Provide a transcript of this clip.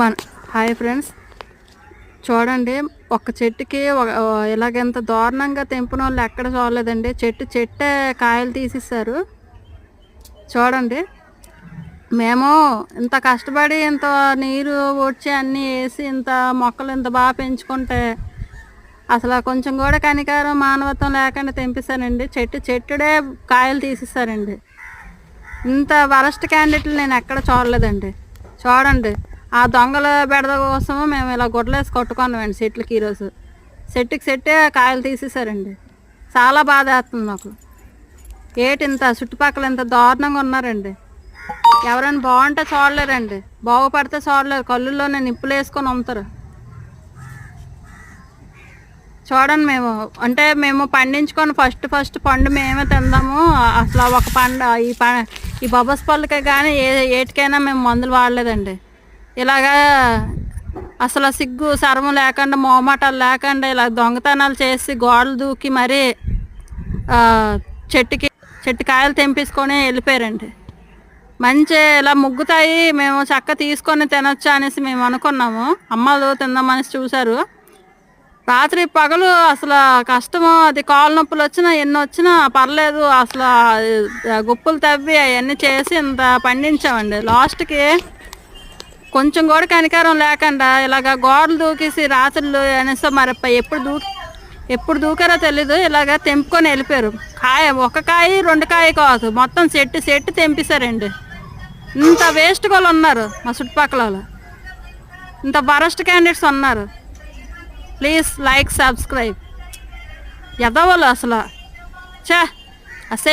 మన hi friends. చూడండి ఒక చెట్టుకి ఇలాగెంత దారుణంగా తెంపిన వాళ్ళు ఎక్కడ చూడలేదండి. చెట్టు చెట్టే కాయలు తీసేసారు చూడండి. మేము ఇంత కష్టపడి ఇంత నీరు వచ్చి అన్నీ వేసి ఇంత మొక్కలు ఇంత బాగా పెంచుకుంటే అసలు కొంచెం కూడా కనికారం మానవత్వం లేకుండా తెంపిస్తానండి చెట్టు చెట్టుడే కాయలు తీసేసారండి ఇంత వరస్ట్ క్యాండిడేట్లు నేను ఎక్కడ చూడలేదండి. చూడండి. ఆ దొంగల బెడద కోసం మేము ఇలా గుడ్లేసి కొట్టుకున్నామండి చెట్లకి ఈరోజు. చెట్టుకి చెట్టే కాయలు తీసేసారండి చాలా బాధ వేస్తుంది మాకు. ఏటి ఇంత చుట్టుపక్కల ఇంత దారుణంగా ఉన్నారండి. ఎవరైనా బాగుంటే చూడలేరండి. బాగుపడితే చూడలేరు. కళ్ళుల్లోనే నిప్పులు వేసుకొని అమ్ముతారు. చూడండి మేము. అంటే మేము పండించుకొని ఫస్ట్ ఫస్ట్ పండు మేమే తిందాము. అసలు ఒక పండు ఈ ప ఈ బొబ్బస్ పళ్ళకే కానీ ఏ ఏటికైనా మేము మందులు వాడలేదండి. ఇలాగా అసలు సిగ్గు శరము లేకుండా మోమాటాలు లేకుండా ఇలా దొంగతనాలు చేసి గోడలు దూకి మరీ చెట్టుకి చెట్టు కాయలు తెంపించుకొని వెళ్ళిపోయారండి. మంచి ఇలా ముగ్గుతాయి మేము చక్క తీసుకొని తినొచ్చు అనేసి మేము అనుకున్నాము. అమ్మలు తిందామనేసి చూశారు. రాత్రి పగలు అసలు కష్టము అది కాలు నొప్పులు వచ్చినా ఎన్ని వచ్చినా పర్లేదు. అసలు గుప్పులు తవ్వి అవన్నీ చేసి ఇంత పండించామండి. లాస్ట్కి కొంచెం కూడా కనికారం లేకుండా ఇలాగ గోడలు దూకేసి రాత్రులు అనేసి మరి ఎప్పుడు దూ ఎప్పుడు దూకారో తెలీదు ఇలాగ తెంపుకొని వెళ్ళిపోయారు. కాయ ఒక కాయ రెండు కాయ కాదు మొత్తం చెట్టు చెట్టు తెంపేశారండి. ఇంత వేస్ట్ వాళ్ళు ఉన్నారు మా చుట్టుపక్కల వాళ్ళు. ఇంత వరస్ట్ క్యాండిడేట్స్ ఉన్నారు. ప్లీజ్ లైక్ సబ్స్క్రైబ్ ఎదవలు అసలు. చే అసే